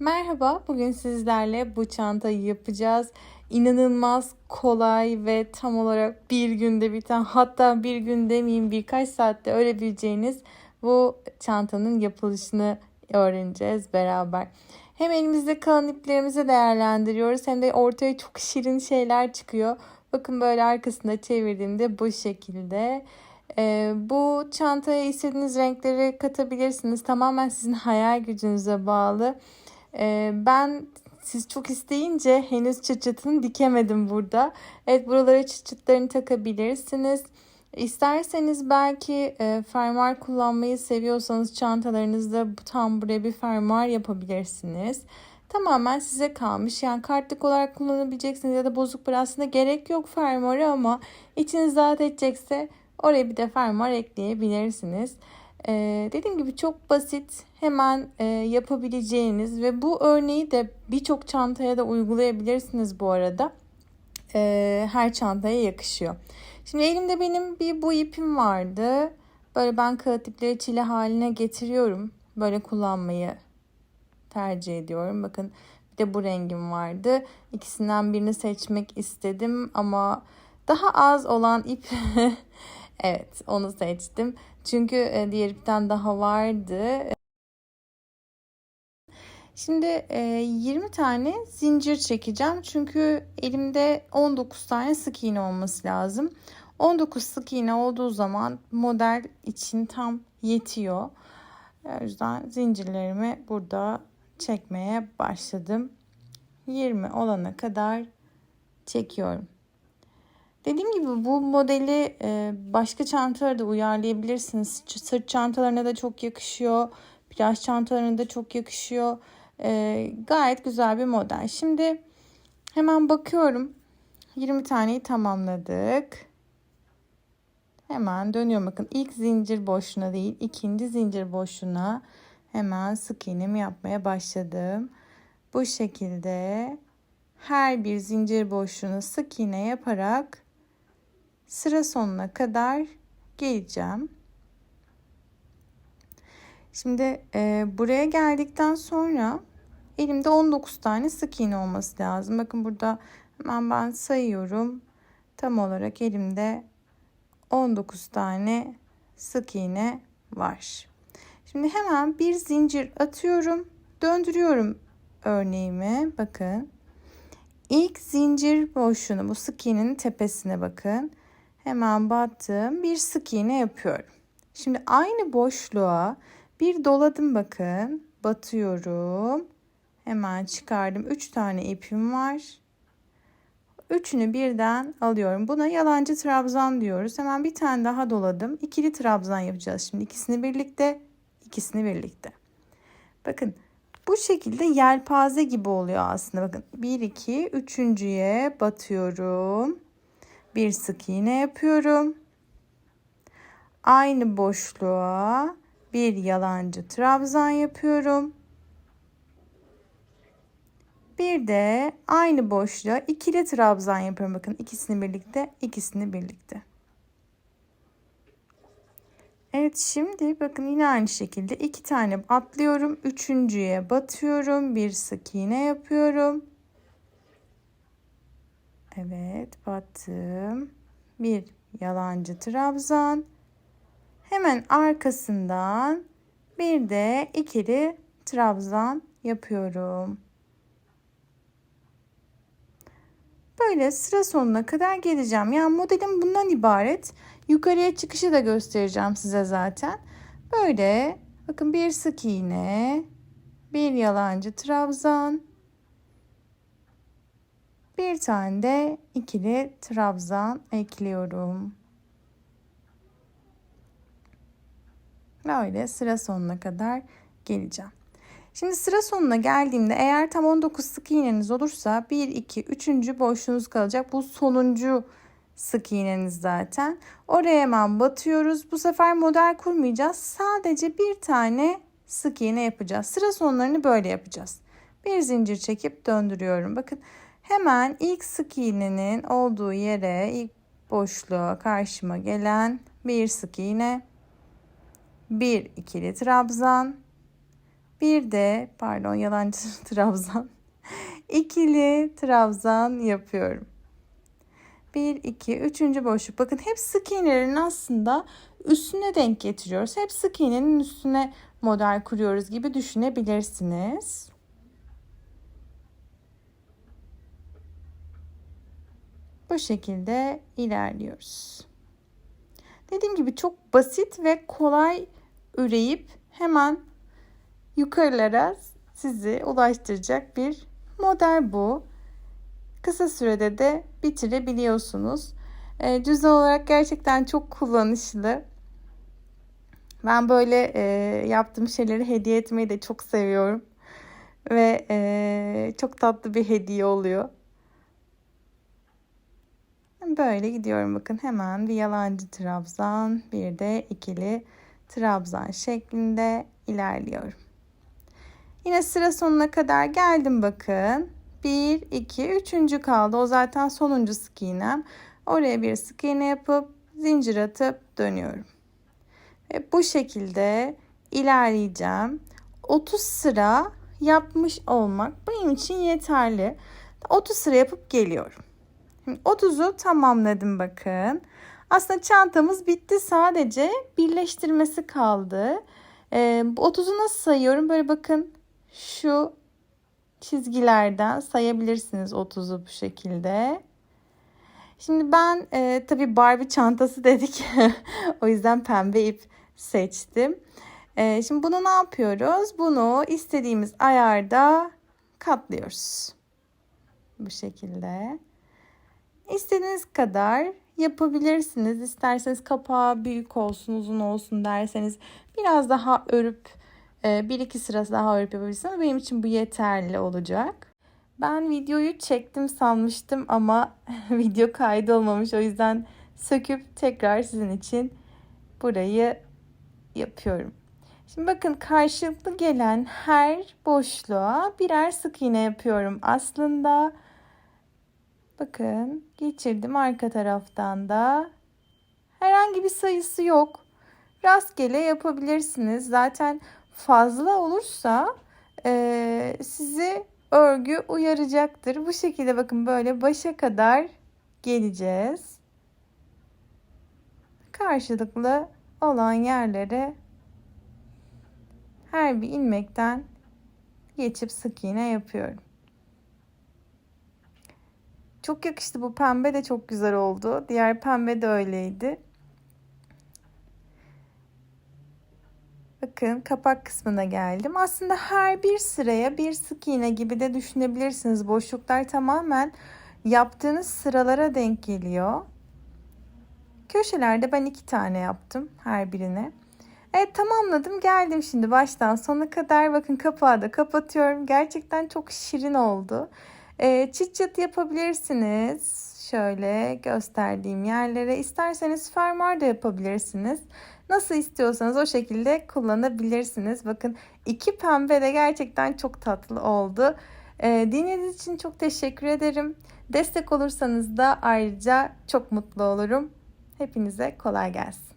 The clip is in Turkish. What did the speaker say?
Merhaba, bugün sizlerle bu çantayı yapacağız. İnanılmaz kolay ve tam olarak bir günde biten, hatta bir gün demeyeyim birkaç saatte örebileceğiniz bu çantanın yapılışını öğreneceğiz beraber. Hem elimizde kalan iplerimizi değerlendiriyoruz hem de ortaya çok şirin şeyler çıkıyor. Bakın böyle arkasında çevirdiğimde bu şekilde. Ee, bu çantaya istediğiniz renkleri katabilirsiniz. Tamamen sizin hayal gücünüze bağlı. Ee, ben siz çok isteyince henüz çıt çıtını dikemedim burada. Evet buralara çıt çıtlarını takabilirsiniz. İsterseniz belki e, fermuar kullanmayı seviyorsanız çantalarınızda tam buraya bir fermuar yapabilirsiniz. Tamamen size kalmış. Yani kartlık olarak kullanabileceksiniz ya da bozuk bir aslında gerek yok fermuarı ama içiniz rahat edecekse oraya bir de fermuar ekleyebilirsiniz. Ee, dediğim gibi çok basit, hemen e, yapabileceğiniz ve bu örneği de birçok çantaya da uygulayabilirsiniz bu arada. Ee, her çantaya yakışıyor. Şimdi elimde benim bir bu ipim vardı. Böyle ben kağıt ipleri çile haline getiriyorum. Böyle kullanmayı tercih ediyorum. Bakın bir de bu rengim vardı. İkisinden birini seçmek istedim ama daha az olan ip evet onu seçtim. Çünkü e, diğer ipten daha vardı. Şimdi 20 e, tane zincir çekeceğim. Çünkü elimde 19 tane sık iğne olması lazım. 19 sık iğne olduğu zaman model için tam yetiyor. O yüzden zincirlerimi burada çekmeye başladım. 20 olana kadar çekiyorum. Dediğim gibi bu modeli e, başka çantalara da uyarlayabilirsiniz. Sırt çantalarına da çok yakışıyor. Plaj çantalarına da çok yakışıyor. E, gayet güzel bir model. Şimdi hemen bakıyorum. 20 taneyi tamamladık. Hemen dönüyorum. Bakın ilk zincir boşluğuna değil ikinci zincir boşluğuna hemen sık iğnemi yapmaya başladım. Bu şekilde her bir zincir boşluğuna sık iğne yaparak sıra sonuna kadar geleceğim. Şimdi e, buraya geldikten sonra elimde 19 tane sık iğne olması lazım. Bakın burada hemen ben sayıyorum. Tam olarak elimde 19 tane sık iğne var. Şimdi hemen bir zincir atıyorum. Döndürüyorum örneğimi. Bakın. İlk zincir boşluğunu bu sık iğnenin tepesine bakın. Hemen battım. Bir sık iğne yapıyorum. Şimdi aynı boşluğa bir doladım bakın. Batıyorum. Hemen çıkardım. 3 tane ipim var. Üçünü birden alıyorum. Buna yalancı trabzan diyoruz. Hemen bir tane daha doladım. İkili trabzan yapacağız. Şimdi ikisini birlikte, ikisini birlikte. Bakın bu şekilde yelpaze gibi oluyor aslında. Bakın 1 2 üçüncüye batıyorum bir sık iğne yapıyorum. Aynı boşluğa bir yalancı trabzan yapıyorum. Bir de aynı boşluğa ikili trabzan yapıyorum. Bakın ikisini birlikte, ikisini birlikte. Evet şimdi bakın yine aynı şekilde iki tane atlıyorum. Üçüncüye batıyorum. Bir sık iğne yapıyorum. Evet battım. Bir yalancı trabzan. Hemen arkasından bir de ikili trabzan yapıyorum. Böyle sıra sonuna kadar geleceğim. Yani modelim bundan ibaret. Yukarıya çıkışı da göstereceğim size zaten. Böyle bakın bir sık iğne, bir yalancı trabzan, bir tane de ikili trabzan ekliyorum. Böyle sıra sonuna kadar geleceğim. Şimdi sıra sonuna geldiğimde eğer tam 19 sık iğneniz olursa 1, 2, 3. boşluğunuz kalacak. Bu sonuncu sık iğneniz zaten. Oraya hemen batıyoruz. Bu sefer model kurmayacağız. Sadece bir tane sık iğne yapacağız. Sıra sonlarını böyle yapacağız. Bir zincir çekip döndürüyorum. Bakın Hemen ilk sık iğnenin olduğu yere ilk boşluğa karşıma gelen bir sık iğne, bir ikili trabzan, Bir de pardon yalancı trabzan. ikili trabzan yapıyorum. 1, 2, 3. boşluk. Bakın hep sık iğnelerin aslında üstüne denk getiriyoruz. Hep sık iğnenin üstüne model kuruyoruz gibi düşünebilirsiniz. Bu şekilde ilerliyoruz. Dediğim gibi çok basit ve kolay üreyip hemen yukarılara sizi ulaştıracak bir model bu. Kısa sürede de bitirebiliyorsunuz. E, cüzdan olarak gerçekten çok kullanışlı. Ben böyle e, yaptığım şeyleri hediye etmeyi de çok seviyorum. Ve e, çok tatlı bir hediye oluyor. Böyle gidiyorum bakın hemen bir yalancı trabzan bir de ikili trabzan şeklinde ilerliyorum. Yine sıra sonuna kadar geldim bakın. 1, 2, 3. kaldı. O zaten sonuncu sık iğnem. Oraya bir sık iğne yapıp zincir atıp dönüyorum. Ve bu şekilde ilerleyeceğim. 30 sıra yapmış olmak benim için yeterli. 30 sıra yapıp geliyorum. 30'u tamamladım bakın. Aslında çantamız bitti sadece birleştirmesi kaldı. Ee, 30'u nasıl sayıyorum? Böyle bakın şu çizgilerden sayabilirsiniz 30'u bu şekilde. Şimdi ben e, tabii Barbie çantası dedik. o yüzden pembe ip seçtim. E, şimdi bunu ne yapıyoruz? Bunu istediğimiz ayarda katlıyoruz. Bu şekilde. İstediğiniz kadar yapabilirsiniz. İsterseniz kapağı büyük olsun, uzun olsun derseniz biraz daha örüp e, bir iki sırası daha örüp yapabilirsiniz benim için bu yeterli olacak. Ben videoyu çektim sanmıştım ama video kaydı olmamış. O yüzden söküp tekrar sizin için burayı yapıyorum. Şimdi bakın karşılıklı gelen her boşluğa birer sık iğne yapıyorum. Aslında bakın geçirdim arka taraftan da. Herhangi bir sayısı yok. Rastgele yapabilirsiniz. Zaten fazla olursa e, sizi örgü uyaracaktır. Bu şekilde bakın böyle başa kadar geleceğiz. Karşılıklı olan yerlere her bir ilmekten geçip sık iğne yapıyorum. Çok yakıştı bu pembe de çok güzel oldu. Diğer pembe de öyleydi. Bakın kapak kısmına geldim. Aslında her bir sıraya bir sık iğne gibi de düşünebilirsiniz. Boşluklar tamamen yaptığınız sıralara denk geliyor. Köşelerde ben iki tane yaptım her birine. Evet tamamladım geldim şimdi baştan sona kadar bakın kapağı da kapatıyorum. Gerçekten çok şirin oldu. Ee, çıt çıt yapabilirsiniz. Şöyle gösterdiğim yerlere. İsterseniz fermuar da yapabilirsiniz. Nasıl istiyorsanız o şekilde kullanabilirsiniz. Bakın iki pembe de gerçekten çok tatlı oldu. Ee, dinlediğiniz için çok teşekkür ederim. Destek olursanız da ayrıca çok mutlu olurum. Hepinize kolay gelsin.